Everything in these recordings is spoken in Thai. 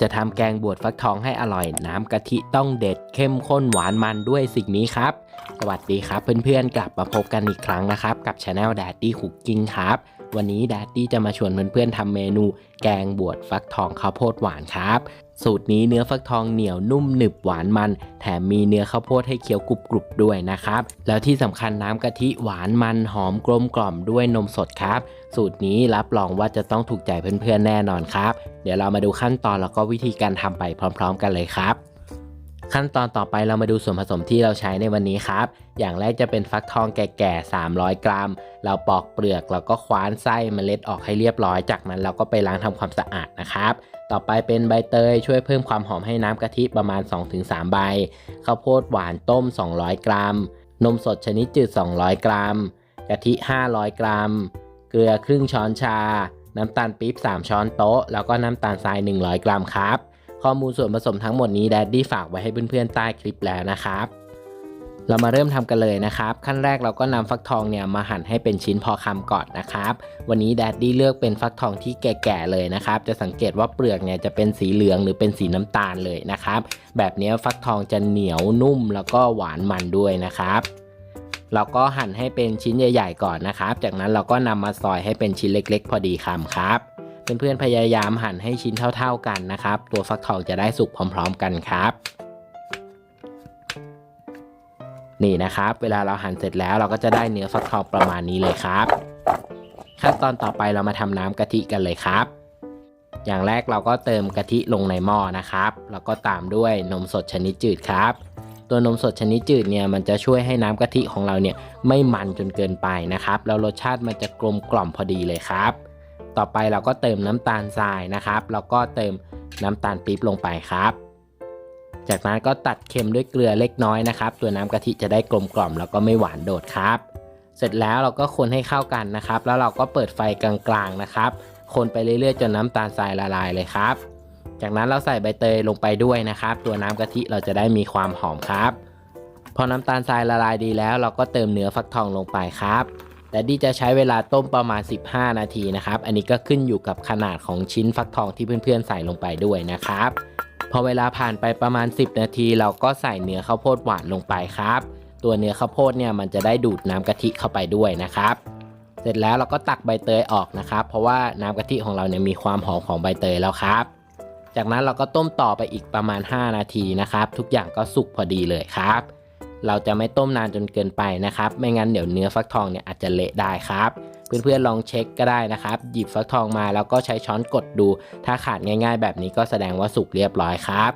จะทำแกงบวชฟักทองให้อร่อย น้ำกะทิต้องเด็ดเข้มข้นหวานมันด้วยสิ่งนี้ครับ สวัสดีครับเพื่อนๆ กลับมาพบกันอีกครั้งนะครับ กับช anel Daddy Cooking ครับ วันนี้ Daddy จะมาชวนเพื่อนๆทำเมนู แกงบวชฟักทองข้าวโพดหวานครับ สูตรนี้เนื้อฟักทองเหนียวนุ่มหนึบหวานมัน แถมมีเนื้อข้าวโพดให้เคี้ยวกรุบๆด้วยนะครับ แล้วที่สำคัญน้ำกะทิหวานมันหอมกลมกล่อมด้วยนมสดครับ สูตรนี้รับรองว่าจะต้องถูกใจเพื่อนๆแน่นอนครับ เดี๋ยวเรามาดูขั้นตอนแล้วก็วิธีการทำไปพร้อม ๆ กันเลยครับ ขั้นตอนต่อไปเรามาดูส่วนผสมที่เราใช้ในวันนี้ครับ อย่างแรกจะเป็นฟักทองแก่ๆ 300 กรัม เราปอกเปลือกแล้วก็คว้านไส้เมล็ดออกให้เรียบร้อย จากนั้นเราก็ไปล้างทำความสะอาดนะครับ ต่อไปเป็นใบเตยช่วยเพิ่มความหอมให้น้ำกะทิประมาณ 2-3 ใบ ข้าวโพดหวานต้ม 200 กรัม นมสดชนิดจืด 200 กรัม กะทิ 500 กรัม เกลือครึ่งช้อนชา น้ำตาลปี๊บ 3 ช้อนโต๊ะ แล้วก็น้ำตาลทราย 100 กรัมครับ ข้อมูลส่วนผสมทั้งหมดนี้แดดดี้ฝากไว้ให้เพื่อนๆใต้คลิปแล้วนะครับ เรามาเริ่มทำกันเลยนะครับ ขั้นแรกเราก็นำฟักทองเนี่ยมาหั่นให้เป็นชิ้นพอคำก่อนนะครับ วันนี้แดดดี้เลือกเป็นฟักทองที่แก่ๆเลยนะครับ จะสังเกตว่าเปลือกเนี่ยจะเป็นสีเหลืองหรือเป็นสีน้ำตาลเลยนะครับ แบบนี้ฟักทองจะเหนียวนุ่มแล้วก็หวานมันด้วยนะครับเราก็หั่นให้เป็นชิ้นใหญ่ ๆ ก่อนนะครับ จากนั้นเราก็นำมาซอยให้เป็นชิ้นเล็ก ๆ พอดีคำครับ เพื่อนๆพยายามหั่นให้ชิ้นเท่า ๆกันนะครับ ตัวฟักทองจะได้สุกพร้อม ๆ กันครับนี่นะครับ เวลาเราหั่นเสร็จแล้วเราก็จะได้เนื้อฟักทองประมาณนี้เลยครับ ขั้นตอนต่อไปเรามาทำน้ำกะทิกันเลยครับ อย่างแรกเราก็เติมกะทิลงในหม้อนะครับ แล้วก็ตามด้วยนมสดชนิดจืดครับ ตัวนมสดชนิดจืดเนี่ยมันจะช่วยให้น้ำกะทิของเราเนี่ยไม่มันจนเกินไปนะครับ แล้วรสชาติมันจะกลมกล่อมพอดีเลยครับ ต่อไปเราก็เติมน้ำตาลทรายนะครับ แล้วก็เติมน้ำตาลปี๊บลงไปครับ จากนั้นก็ตัดเค็มด้วยเกลือเล็กน้อยนะครับ ตัวน้ำกะทิจะได้กลมกล่อมแล้วก็ไม่หวานโดดครับ เสร็จแล้วเราก็คนให้เข้ากันนะครับ แล้วเราก็เปิดไฟกลางๆนะครับ คนไปเรื่อยๆจนน้ำตาลทรายละลายเลยครับ จากนั้นเราใส่ใบเตยลงไปด้วยนะครับ ตัวน้ำกะทิเราจะได้มีความหอมครับ พอน้ำตาลทรายละลายดีแล้ว เราก็เติมเนื้อฟักทองลงไปครับ แต่ดีจะใช้เวลาต้มประมาณ 15 นาทีนะครับ อันนี้ก็ขึ้นอยู่กับขนาดของชิ้นฟักทองที่เพื่อนๆใส่ลงไปด้วยนะครับ พอเวลาผ่านไปประมาณ 10 นาที เราก็ใส่เนื้อข้าวโพดหวานลงไปครับ ตัวเนื้อข้าวโพดเนี่ยมันจะได้ดูดน้ำกะทิเข้าไปด้วยนะครับ เสร็จแล้วเราก็ตักใบเตยออกนะครับ เพราะว่าน้ำกะทิของเราเนี่ยมีความหอมของใบเตยแล้วครับ จากนั้นเราก็ต้มต่อไปอีกประมาณ 5 นาทีนะครับ ทุกอย่างก็สุกพอดีเลยครับ เราจะไม่ต้มนานจนเกินไปนะครับ ไม่งั้นเดี๋ยวเนื้อฟักทองเนี่ยอาจจะเละได้ครับเพื่อนๆลองเช็คก็ได้นะครับ หยิบฟักทองมาแล้วก็ใช้ช้อนกดดู ถ้าขาดง่าย ๆ แบบนี้ก็แสดงว่าสุกเรียบร้อยครับ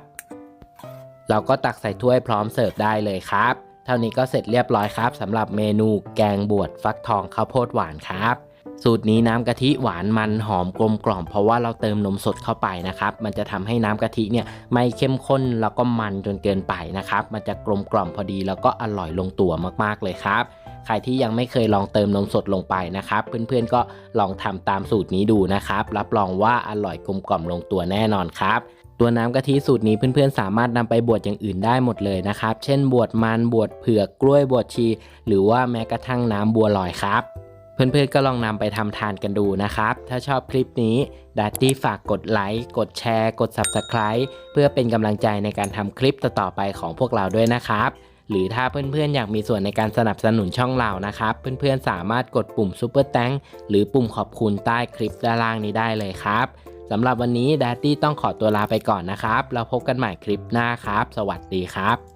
เราก็ตักใส่ถ้วยพร้อมเสิร์ฟได้เลยครับ เท่านี้ก็เสร็จเรียบร้อยครับสำหรับเมนูแกงบวชฟักทองข้าวโพดหวานครับ สูตรนี้น้ำกะทิหวานมันหอมกลมกล่อมเพราะว่าเราเติมนมสดเข้าไปนะครับ มันจะทำให้น้ำกะทิเนี่ยไม่เข้มข้นแล้วก็มันจนเกินไปนะครับ มันจะกลมกล่อมพอดีแล้วก็อร่อยลงตัวมากๆเลยครับใครที่ยังไม่เคยลองเติมนมสดลงไปนะครับ เพื่อนๆก็ลองทำตามสูตรนี้ดูนะครับ รับรองว่าอร่อยกลมกล่อมลงตัวแน่นอนครับตัวน้ำกะทิสูตรนี้เพื่อนๆ สามารถนำไปบวชอย่างอื่นได้หมดเลยนะครับ เช่นบวชมันบวชเผือกกล้วยบวชชี หรือว่าแม้กระทั่งน้ำบัวลอยครับ เพื่อนๆก็ลองนำไปทำทานกันดูนะครับ ถ้าชอบคลิปนี้ดัตตี้ฝากกดไลค์ กดแชร์ กด Subscribe เพื่อเป็นกำลังใจในการทำคลิปต่อๆไปของพวกเราด้วยนะครับ หรือถ้าเพื่อนๆอยากมีส่วนในการสนับสนุนช่องเรานะครับ เพื่อนๆสามารถกดปุ่ม Super t h a n k หรือปุ่มขอบคุณใต้คลิปด้านล่างนี้ได้เลยครับสำหรับวันนี้ดัตตี้ต้องขอตัวลาไปก่อนนะครับแล้วพบกันใหม่คลิปหน้าครับ สวัสดีครับ